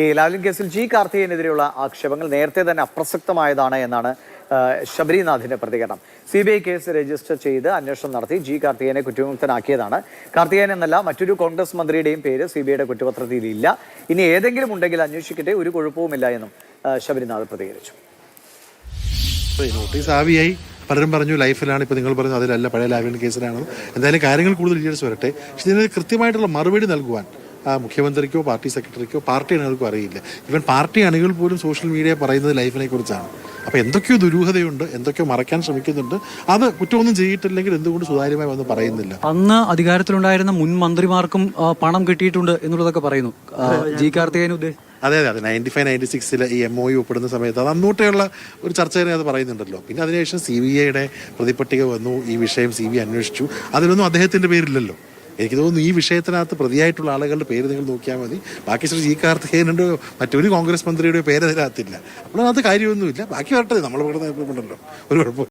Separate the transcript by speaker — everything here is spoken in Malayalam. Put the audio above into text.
Speaker 1: ഈ ലാവ്ലിൻ കേസിൽ ജി കാർത്തികനെതിരെയുള്ള ആക്ഷേപങ്ങൾ നേരത്തെ തന്നെ അപ്രസക്തമായതാണ് എന്നാണ് ശബരിനാഥിന്റെ പ്രതികരണം. C B I case register ചെയ്ത് അന്വേഷണം നടത്തി ജി കാർത്തികനെ കുറ്റവിമുക്തനാക്കിയതാണ്. കാർത്തികൻ എന്നല്ല മറ്റൊരു കോൺഗ്രസ് മന്ത്രിയുടെയും പേര് സി ബി ഐയുടെ കുറ്റപത്രത്തിൽ ഇല്ല ഇനി ഏതെങ്കിലും ഉണ്ടെങ്കിൽ അന്വേഷിക്കട്ടെ ഒരു കുഴപ്പവുമില്ല എന്നും ശബരിനാഥ് പ്രതികരിച്ചു.
Speaker 2: നോട്ടീസ് ആവിയായി. പലരും പറഞ്ഞു ലൈഫിലാണ് ഇപ്പോൾ നിങ്ങൾ പറഞ്ഞു അതിലല്ല പഴയ ലാവിൻ കേസിലാണ് എന്തായാലും കാര്യങ്ങൾ കൂടുതൽ ഡീറ്റെയിൽസ് വരട്ടെ. പക്ഷെ ഇതിന് കൃത്യമായിട്ടുള്ള മറുപടി നൽകുവാൻ മുഖ്യമന്ത്രിക്കോ പാർട്ടി സെക്രട്ടറിക്കോ പാർട്ടി അണികൾക്കോ അറിയില്ല. ഇവൻ പാർട്ടി അണികൾ പോലും സോഷ്യൽ മീഡിയ പറയുന്നത് ലൈഫിനെ കുറിച്ചാണ്. അപ്പോൾ എന്തൊക്കെയോ ദുരൂഹതയുണ്ട് എന്തൊക്കെയോ മറയ്ക്കാൻ ശ്രമിക്കുന്നുണ്ട്. അത് കുറ്റമൊന്നും ചെയ്തിട്ടില്ലെങ്കിൽ എന്തുകൊണ്ട് സുതാര്യമായി വന്ന് പറയുന്നില്ല?
Speaker 3: അന്ന് അധികാരത്തിലുണ്ടായിരുന്ന മുൻ മന്ത്രിമാർക്കും പണം കിട്ടിയിട്ടുണ്ട് എന്നുള്ളതൊക്കെ പറയുന്നു. ജി കാർത്തികേയൻ
Speaker 2: അതെ അതെ അതെ. നയന്റി ഫൈവ് നയന്റി സിക്സിൽ ഈ എം ഒ യു ഒപ്പിടുന്ന സമയത്ത് അത് അന്നൂട്ടെയുള്ള ഒരു ചർച്ച തന്നെ അത് പറയുന്നുണ്ടല്ലോ. പിന്നെ അതിനുശേഷം സി ബി ഐയുടെ പ്രതിപട്ടിക വന്നു. ഈ വിഷയം സി ബി അന്വേഷിച്ചു. അതിലൊന്നും അദ്ദേഹത്തിന്റെ പേരില്ലല്ലോ. എനിക്ക് തോന്നുന്നു ഈ വിഷയത്തിനകത്ത് പ്രതിയായിട്ടുള്ള ആളുകളുടെ പേര് നിങ്ങൾ നോക്കിയാൽ മതി. ബാക്കി ശ്രീ ജി കാർത്തികേയനുണ്ടോ മറ്റൊരു കോൺഗ്രസ് മന്ത്രിയുടെ പേര് അതിനകത്തില്ല. അപ്പോൾ അത് കാര്യമൊന്നുമില്ല. ബാക്കി വരട്ടെ നമ്മൾ ഇവിടെ ഉണ്ടല്ലോ. ഒരു കുഴപ്പം